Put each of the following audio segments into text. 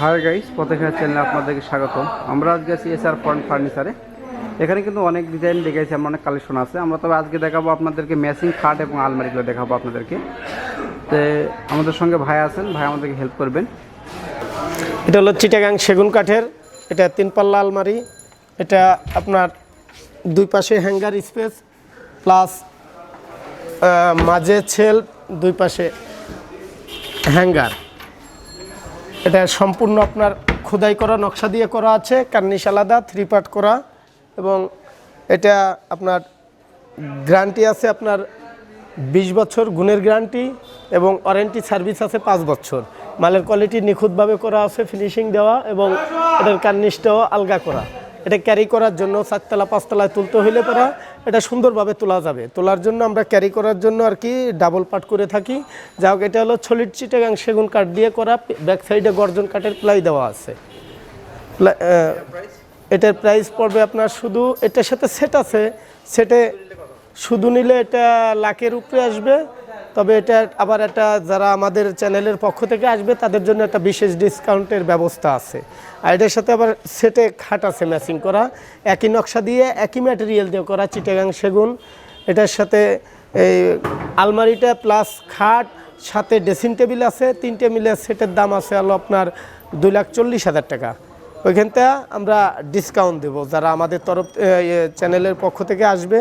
Hi guys পথেখার চ্যানেলে আপনাদেরকে স্বাগত আমরা আজকে আছি এস আর ফ্রন্ট ফার্নিচারে এখানে কিন্তু অনেক ডিজাইন দেখাইছে, আমরা অনেক কালেকশন আছে। আমরা তবে আজকে দেখাবো আপনাদেরকে ম্যাচিং খাট এবং আলমারিগুলো দেখাবো আপনাদেরকে। তো আমাদের সঙ্গে ভাই আছেন, ভাই আমাদেরকে হেল্প করবেন। এটা হলো চিটাগাং সেগুন কাঠের, এটা তিন পাল্লা আলমারি, এটা আপনার দুই পাশে হ্যাঙ্গার স্পেস প্লাস মাঝে ছেল দুই পাশে হ্যাঙ্গার এটা সম্পূর্ণ আপনার খোদাই করা, নকশা দিয়ে করা আছে, কার্নিশ আলাদা থ্রি পার্ট করা এবং এটা আপনার গ্যারান্টি আছে আপনার বিশ বছর গুণের গ্যারান্টি এবং ওয়ারেন্টি সার্ভিস আছে পাঁচ বছর। মালের কোয়ালিটি নিখুঁতভাবে করা আছে ফিনিশিং দেওয়া এবং এটার কার্নিশটাও আলগা করা। এটা ক্যারি করার জন্য চারতলা, পাঁচতলায় তুলতে হইলে পরা এটা সুন্দরভাবে তোলা যাবে। তোলার জন্য আমরা ক্যারি করার জন্য আর কি ডাবল পার্ট করে থাকি। যা হোক, এটা হলো ছলিট চিটাগাং সেগুন কাঠ দিয়ে করা ব্যাক সাইডে গর্জন কাঠের প্লাই দেওয়া আছে। এটার প্রাইস পড়বে আপনার শুধু, এটার সাথে সেট আছে। সেটে শুধু নিলে এটা লাখের উপরে আসবে। তবে এটা আবার একটা যারা আমাদের চ্যানেলের পক্ষ থেকে আসবে, তাদের জন্য একটা বিশেষ ডিসকাউন্টের ব্যবস্থা আছে। আর এটার সাথে আবার সেটে খাট আছে ম্যাচিং করা। একই নকশা দিয়ে, একই ম্যাটেরিয়াল দিয়ে করা চিটাগাং সেগুন। এটার সাথে এই আলমারিটা প্লাস খাট, সাথে ড্রেসিং টেবিল আছে। তিনটে মিলে সেটের দাম আছে হলো আপনার দুই লাখ চল্লিশ হাজার টাকা। ওইখানটা আমরা ডিসকাউন্ট দেব। যারা আমাদের তরফ চ্যানেলের পক্ষ থেকে আসবে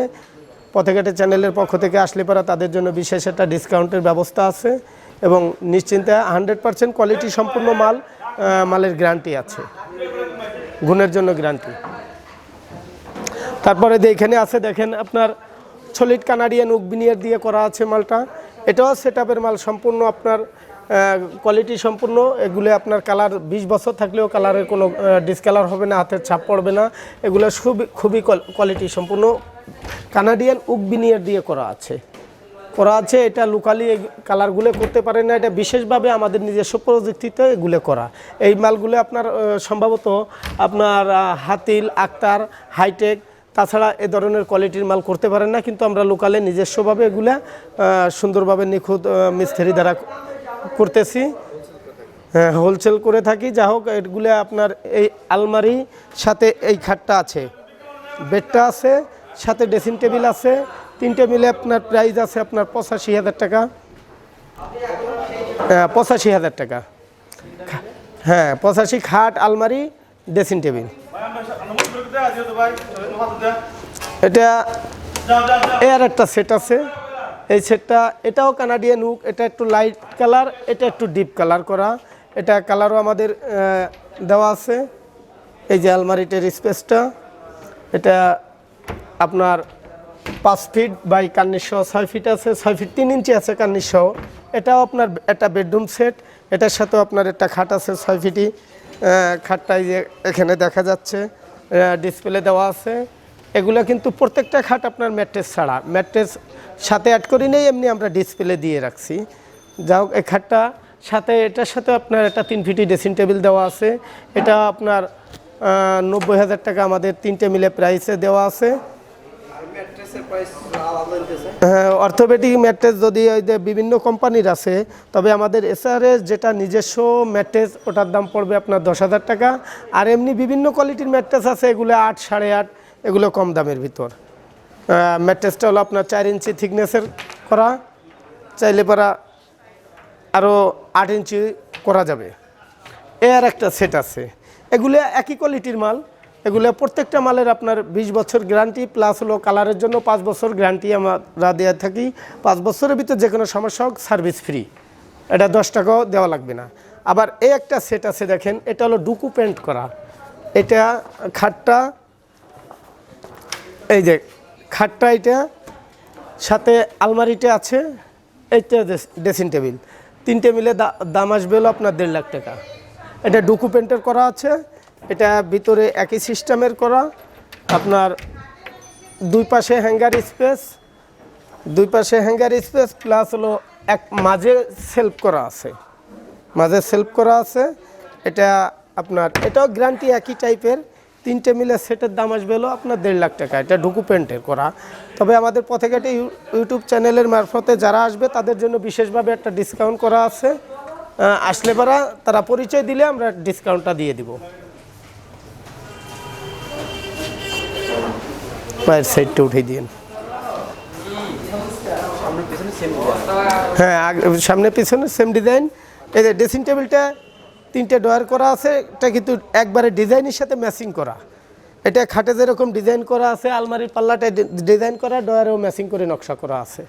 পথেঘাটে চ্যানেলের পক্ষ থেকে আসলে পরে তাদের জন্য বিশেষ একটা ডিসকাউন্টের ব্যবস্থা আছে এবং নিশ্চিন্তে হান্ড্রেড পার্সেন্ট কোয়ালিটি সম্পূর্ণ মাল মালের গ্যারান্টি আছে। গুণের জন্য গ্যারান্টি। তারপরে যে এখানে আছে, দেখেন আপনার ছলিট কানাডিয়ান উকবিনিয়ার দিয়ে করা আছে মালটা। এটাও সেট মাল, সম্পূর্ণ আপনার কোয়ালিটি সম্পূর্ণ, এগুলো আপনার কালার বিশ বছর থাকলেও কালারের কোনো ডিসকালার হবে না, হাতের ছাপ পড়বে না। এগুলো খুবই খুবই কোয়ালিটি সম্পূর্ণ। কানাডিয়ান উকবিনিয়ার দিয়ে করা আছে। করা আছে, এটা লোকালি কালারগুলো করতে পারে না, এটা বিশেষভাবে আমাদের নিজস্ব প্রযুক্তিতে এগুলো করা। এই মালগুলো আপনার সম্ভবত আপনার হাতিল, আক্তার হাইটেক তাছাড়া এ ধরনের কোয়ালিটির মাল করতে পারেন না, কিন্তু আমরা লোকালে নিজস্বভাবে এগুলা সুন্দরভাবে নিখুঁত মিস্ত্রি দ্বারা করতেছি। হ্যাঁ হোলসেল করে থাকি। যা হোক এগুলো আপনার এই আলমারি সাথে এই খাটটা আছে। বেডটা আছে সাথে ড্রেসিং টেবিল আছে। তিনটে মিলে আপনার প্রাইস আছে আপনার পঁচাশি হাজার টাকা। হ্যাঁ, পঁচাশি হাজার টাকা। হ্যাঁ পঁচাশি খাট আলমারি ড্রেসিং টেবিল এটা এর একটা সেট আছে। এই সেটটা, এটাও কানাডিয়ান হুক, এটা একটু লাইট কালার এটা একটু ডিপ কালার করা। এটা কালারও আমাদের দেওয়া আছে। এই যে আলমারিটার স্পেসটা এটা আপনার পাঁচ ফিট বাই কান্নিশ ছয় ফিট আছে, ছয় ফিট তিন ইঞ্চি আছে কান্নিশ এটাও আপনার একটা বেডরুম সেট এটার সাথেও আপনার একটা খাট আছে ছয় ফিটি খাটটাই যে এখানে দেখা যাচ্ছে ডিসপ্লে দেওয়া আছে। এগুলো কিন্তু প্রত্যেকটা খাট আপনার ম্যাট্রেস ছাড়া। ম্যাট্রেস সাথে অ্যাড করি নেই, এমনি আমরা ডিসপ্লে দিয়ে রাখছি। যা হোক, এই খাটটা সাথে, এটার সাথে আপনার একটা তিন ফিটি ড্রেসিং টেবিল দেওয়া আছে। এটা আপনার নব্বই হাজার টাকা আমাদের তিনটে মিলে প্রাইসে দেওয়া আছে। হ্যাঁ অর্থোপেডিক ম্যাট্রেস যদি ওই যে বিভিন্ন কোম্পানির আছে, তবে আমাদের এসআরএস যেটা নিজস্ব ম্যাট্রেস, ওটার দাম পড়বে আপনার দশ হাজার টাকা। আর এমনি বিভিন্ন কোয়ালিটির ম্যাট্রেস আছে, এগুলো আট, সাড়ে আট এগুলো কম দামের ভিতর। ম্যাট্রেসটা হলো আপনার চার ইঞ্চি থিকনেসের করা। চাইলে পরা আরও আট ইঞ্চি করা যাবে। এর একটা সেট আছে। এগুলো একই কোয়ালিটির মাল। এগুলো প্রত্যেকটা মালের আপনার বিশ বছর গ্যারান্টি প্লাস হলো কালারের জন্য পাঁচ বছর গ্যারান্টি আমরা দেওয়া থাকি। পাঁচ বছরের ভিতর যে কোনো সমস্যা হোক সার্ভিস ফ্রি এটা দশ টাকাও দেওয়া লাগবে না। আবার এই একটা সেট আছে দেখেন, এটা হলো ডুকু পেন্ট করা। এটা খাটটা এই যে খাটটা এটা, সাথে আলমারিটা আছে, এইটা ড্রেসিং টেবিল তিনটে মিলে দা- দাম আসবে হলো আপনার দেড় লাখ টাকা। এটা ডকুমেন্টের করা আছে, এটা ভিতরে একই সিস্টেমের করা। আপনার দুই পাশে হ্যাঙ্গার স্পেস দুই পাশে হ্যাঙ্গার স্পেস প্লাস হলো এক মাঝে সেলফ করা আছে। মাঝে সেলফ করা আছে, এটা আপনার, এটাও গ্যারান্টি একই টাইপের তিনটে মিলে সেটের দাম আসবে হলো আপনার দেড় লাখ টাকা। এটা ঢুকু পেন্টের করা। তবে আমাদের পথেঘাটে ইউ- ইউটিউব চ্যানেলের মারফতে যারা আসবে, তাদের জন্য বিশেষভাবে একটা ডিসকাউন্ট করা আছে। আসলে পারা, তারা পরিচয় দিলে আমরা ডিসকাউন্টটা দিয়ে দিব। পায়ের সাইডটা উঠে দিন। হ্যাঁ সামনে পিছনে সেম ডিজাইন এই যে ড্রেসিং টেবিলটা তিনটে ডয়ার করা আছে, এটা কিন্তু একবারে ডিজাইনের সাথে ম্যাচিং করা। এটা খাটে যেরকম ডিজাইন করা আছে, আলমারির পাল্লাটা ডিজাইন করা ডয়ারেও ম্যাচিং করে নকশা করা আছে।